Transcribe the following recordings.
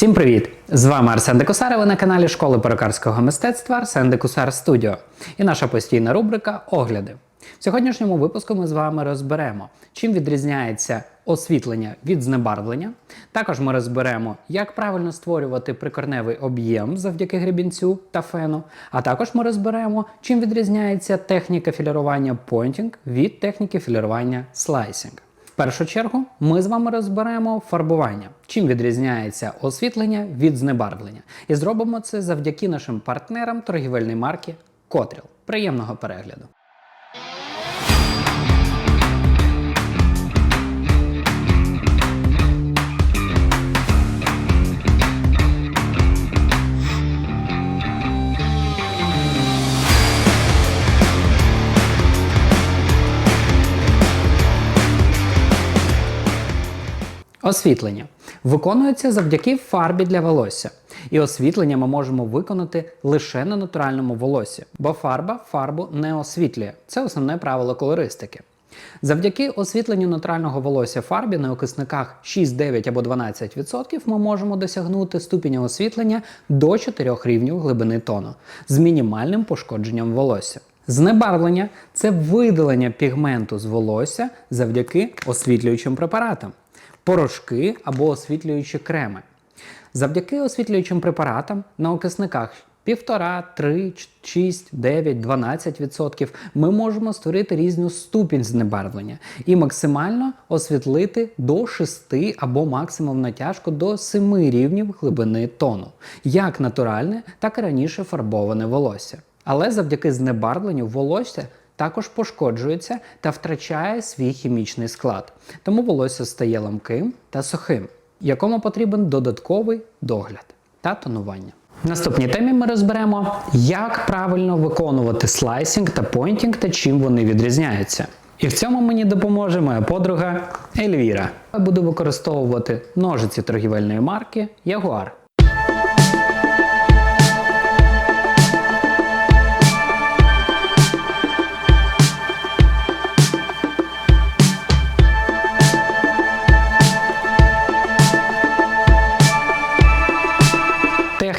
Всім привіт! З вами Арсен Декусар, і ви на каналі Школи перукарського мистецтва Арсен Декусар Студіо і наша постійна рубрика Огляди. В сьогоднішньому випуску ми з вами розберемо, чим відрізняється освітлення від знебарвлення. Також ми розберемо, як правильно створювати прикорневий об'єм завдяки гребінцю та фену. А також ми розберемо, чим відрізняється техніка філірування pointing від техніки філірування слайсінг. Першу чергу ми з вами розберемо фарбування, чим відрізняється освітлення від знебарвлення. І зробимо це завдяки нашим партнерам торгівельної марки Котріл. Приємного перегляду! Освітлення виконується завдяки фарбі для волосся. І освітлення ми можемо виконати лише на натуральному волоссі, бо фарба фарбу не освітлює. Це основне правило колористики. Завдяки освітленню натурального волосся фарбі на окисниках 6, 9 або 12% ми можемо досягнути ступеня освітлення до 4 рівнів глибини тону з мінімальним пошкодженням волосся. Знебарвлення це видалення пігменту з волосся завдяки освітлюючим препаратам, порошки або освітлюючі креми. Завдяки освітлюючим препаратам на окисниках 1,5, 3, 6, 9, 12% ми можемо створити різну ступінь знебарвлення і максимально освітлити до 6 або максимум натяжку до 7 рівнів глибини тону, як натуральне, так і раніше фарбоване волосся. Але завдяки знебарвленню волосся також пошкоджується та втрачає свій хімічний склад, тому волосся стає ламким та сухим, якому потрібен додатковий догляд та тонування. В наступній темі ми розберемо, як правильно виконувати слайсінг та пойнтінг та чим вони відрізняються. І в цьому мені допоможе моя подруга Ельвіра. Я буду використовувати ножиці торгівельної марки Jaguar.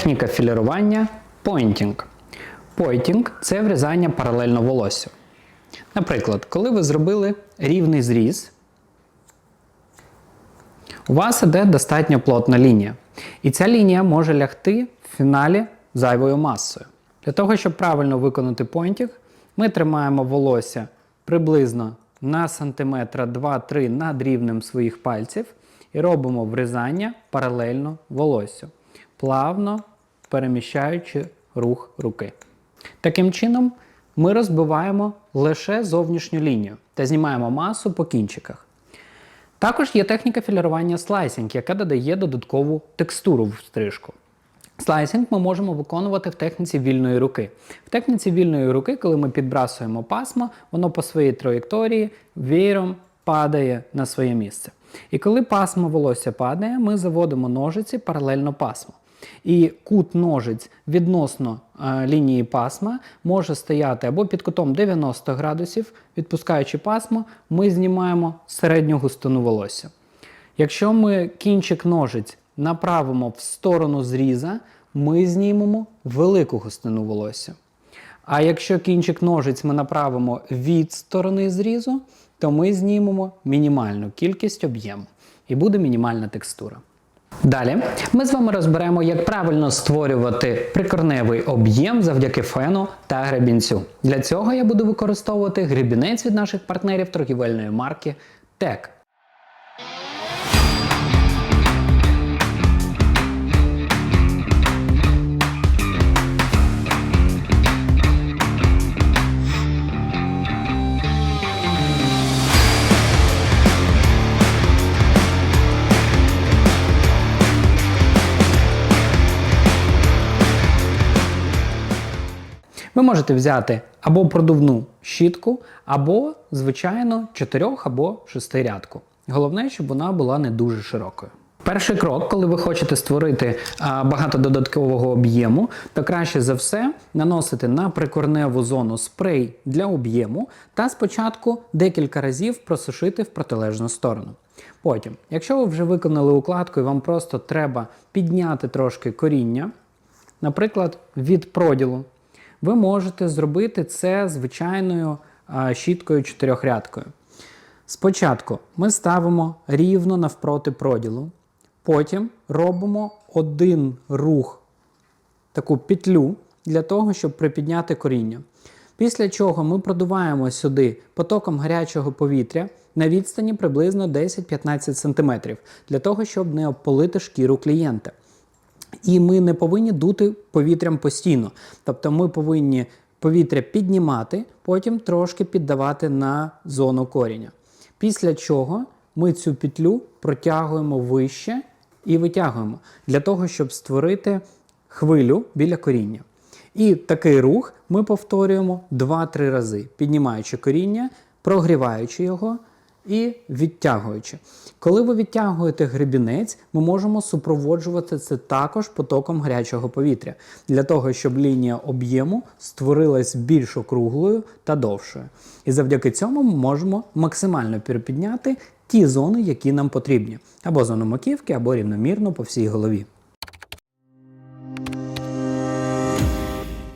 Техніка філірування pointing. Pointing – це врізання паралельно волосся. Наприклад, коли ви зробили рівний зріз, у вас іде достатньо плотна лінія. І ця лінія може лягти в фіналі зайвою масою. Для того, щоб правильно виконати pointing, ми тримаємо волосся приблизно на сантиметра 2-3 над рівнем своїх пальців і робимо врізання паралельно волоссю плавно переміщаючи рух руки. Таким чином, ми розбиваємо лише зовнішню лінію та знімаємо масу по кінчиках. Також є техніка філірування слайсінг, яка додає додаткову текстуру в стрижку. Слайсінг ми можемо виконувати в техніці вільної руки. В техніці вільної руки, коли ми підбрасуємо пасмо, воно по своїй траєкторії веєром падає на своє місце. І коли пасмо волосся падає, ми заводимо ножиці паралельно пасму. І кут ножиць відносно е, лінії пасма може стояти або під кутом 90 градусів, відпускаючи пасмо, ми знімаємо середню густину волосся. Якщо ми кінчик ножиць направимо в сторону зріза, ми знімемо велику густину волосся. А якщо кінчик ножиць ми направимо від сторони зрізу, то ми знімемо мінімальну кількість об'єму і буде мінімальна текстура. Далі ми з вами розберемо, як правильно створювати прикорневий об'єм завдяки фену та гребінцю. Для цього я буду використовувати гребінець від наших партнерів торгівельної марки TEC. Ви можете взяти або продувну щітку, або, звичайно, чотирьох або шестирядку. Головне, щоб вона була не дуже широкою. Перший крок, коли ви хочете створити багато додаткового об'єму, то краще за все наносити на прикорневу зону спрей для об'єму та спочатку декілька разів просушити в протилежну сторону. Потім, якщо ви вже виконали укладку і вам просто треба підняти трошки коріння, наприклад, від проділу, ви можете зробити це звичайною щіткою чотирьохрядкою. Спочатку ми ставимо рівно навпроти проділу, потім робимо один рух, таку петлю для того, щоб припідняти коріння. Після чого ми продуваємо сюди потоком гарячого повітря на відстані приблизно 10-15 см, для того, щоб не обполити шкіру клієнта. І ми не повинні дути повітрям постійно. Тобто ми повинні повітря піднімати, потім трошки піддавати на зону коріння. Після чого ми цю петлю протягуємо вище і витягуємо для того, щоб створити хвилю біля коріння. І такий рух ми повторюємо 2-3 рази, піднімаючи коріння, прогріваючи його і відтягуючи. Коли ви відтягуєте гребінець, ми можемо супроводжувати це також потоком гарячого повітря, для того, щоб лінія об'єму створилась більш округлою та довшою. І завдяки цьому ми можемо максимально перепідняти ті зони, які нам потрібні, або зону маківки, або рівномірно по всій голові.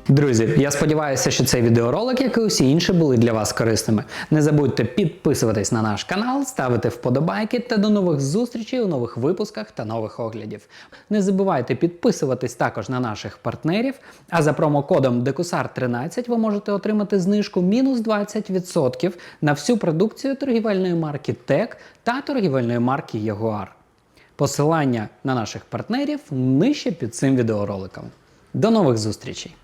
Друзі, я сподіваюся, що цей відеоролик, як і усі інші, були для вас корисними. Не забудьте підписуватись на наш канал, ставити вподобайки та до нових зустрічей у нових випусках та нових оглядів. Не забувайте підписуватись також на наших партнерів. А за промокодом DECUSAR13 ви можете отримати знижку мінус 20% на всю продукцію торгівельної марки TEC та торгівельної марки Jaguar. Посилання на наших партнерів нижче під цим відеороликом. До нових зустрічей!